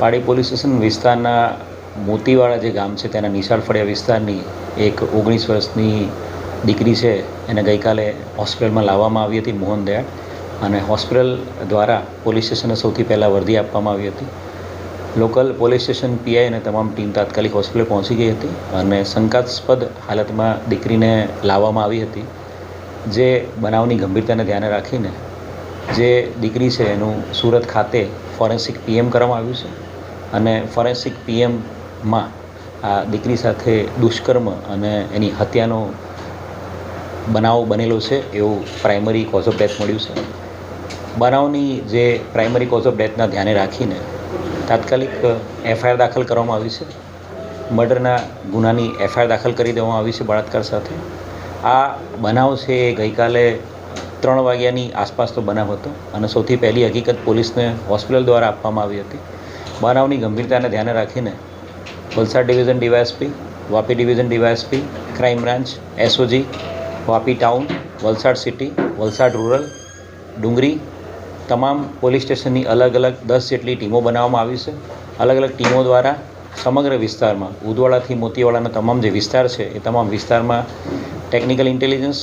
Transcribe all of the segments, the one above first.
પાડી police station વિસ્તારના મોતીવાળા જે ગામ છે તેના નિશાળ ફળિયા વિસ્તારની એક ઓગણીસ વર્ષની દીકરી છે, એને ગઈકાલે હોસ્પિટલમાં લાવવામાં આવી હતી મોહન દયાળ અને હોસ્પિટલ દ્વારા પોલીસ સ્ટેશને સૌથી પહેલાં વર્દી આપવામાં આવી હતી. લોકલ પોલીસ સ્ટેશન પીઆઈ અને તમામ ટીમ તાત્કાલિક હોસ્પિટલ પહોંચી ગઈ હતી અને શંકાસ્પદ હાલતમાં દીકરીને લાવવામાં આવી હતી. જે બનાવની ગંભીરતાને ધ્યાને રાખીને જે દીકરી છે, એનું સુરત ખાતે ફોરેન્સિક પીએમ કરવામાં આવ્યું છે. અને ફોરેન્સિક પીએમમાં આ દીકરી સાથે દુષ્કર્મ અને એની હત્યાનો બનાવ બનેલો છે એવું પ્રાઇમરી કોઝ ઓફ ડેથ મળ્યું છે. બનાવની જે પ્રાઇમરી કોઝ ઓફ ડેથના ધ્યાને રાખીને તાત્કાલિક એફઆઈઆર દાખલ કરવામાં આવી છે. મર્ડરના ગુનાની એફઆઈઆર દાખલ કરી દેવામાં આવી છે બળાત્કાર સાથે. આ બનાવ છે એ ગઈકાલે ત્રણ વાગ્યાની આસપાસ તો બનાવ હતો અને સૌથી પહેલી હકીકત પોલીસને હોસ્પિટલ દ્વારા આપવામાં આવી હતી. બનાવની ગંભીરતાને ધ્યાને રાખીને Valsad division DYSP, Vapi division DYSP, crime branch, SOG, Vapi town, Valsad city, Valsad rural, Dungri તમામ પોલીસ સ્ટેશનની અલગ અલગ દસ જેટલી ટીમો બનાવવામાં આવી છે. અલગ અલગ ટીમો દ્વારા સમગ્ર વિસ્તારમાં, ઉદવાડાથી મોતીવાડાના તમામ જે વિસ્તાર છે, એ તમામ વિસ્તારમાં ટેકનિકલ ઇન્ટેલિજન્સ,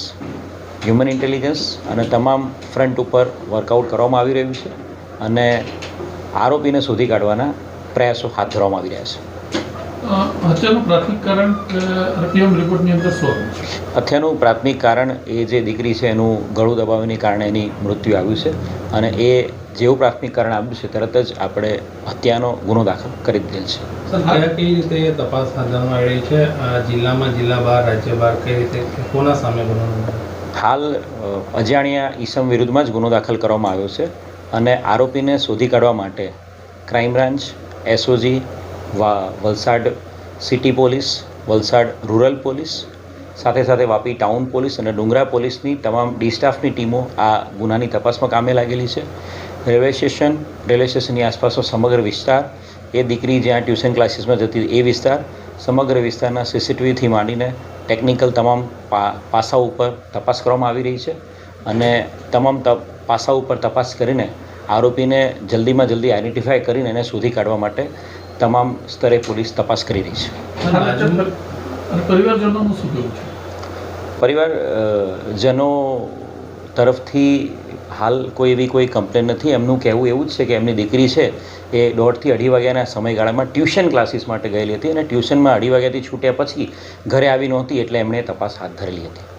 હ્યુમન ઇન્ટેલિજન્સ અને તમામ ફ્રન્ટ ઉપર વર્કઆઉટ કરવામાં આવી રહ્યું છે. અને આરોપીને શોધી કાઢવાના પ્રયાસો હાથ ધરવામાં આવી રહ્યા છે. હત્યાનું પ્રાથમિક કારણ એ જે દીકરી છે એનું ગળું દબાવવાને કારણે એની મૃત્યુ આવ્યું છે અને એ જેવું પ્રાથમિક કારણ આવ્યું છે તરત જ આપણે હત્યાનો ગુનો દાખલ કરી દીધેલ છે. સર કઈ રીતે એ તપાસ આવી છે? આ જિલ્લામાં જિલ્લા બહાર રાજ્ય બહાર કઈ રીતે કોના સામે ગુનો હાલ અજાણ્યા ઈસમ વિરુદ્ધમાં જ ગુનો દાખલ કરવામાં આવ્યો છે. અને આરોપીને શોધી કાઢવા માટે crime branch SOG Valsad city police Valsad rural police સાથે સાથે વાપી ટાઉન પોલીસ અને ડુંગરા પોલીસની તમામ ડી સ્ટાફની ટીમો આ ગુનાની તપાસમાં કામે લાગેલી છે. રેલવે સ્ટેશન, રેલવે સ્ટેશનની આસપાસનો સમગ્ર વિસ્તાર, એ દીકરી જ્યાં ટ્યુશન ક્લાસીસમાં જતી એ વિસ્તાર, સમગ્ર વિસ્તારના સીસીટીવીથી માંડીને ટેકનિકલ તમામ પા, પાસાઓ ઉપર તપાસ કરવામાં આવી રહી છે અને તમામ ત, પાસાઓ ઉપર તપાસ કરીને આરોપીને જલ્દીમાં જલ્દી આઈડેન્ટિફાય કરીને એને શોધી કાઢવા માટે તમામ સ્તરે પોલીસ તપાસ કરી રહી છે. અને અત્યારે અને પરિવારજનોનું શું કહેવું છે? પરિવાર અ, જનો તરફથી હાલ કોઈ એવી કોઈ કમ્પ્લેન નથી. એમનું કહેવું એવું જ છે કે એમની દીકરી છે એ દોઢથી અઢી વાગ્યાના સમયગાળામાં ટ્યુશન ક્લાસીસ માટે ગયેલી હતી અને ટ્યુશનમાં અઢી વાગ્યાથી છૂટ્યા પછી ઘરે આવી નહોતી એટલે એમણે તપાસ હાથ ધરેલી હતી.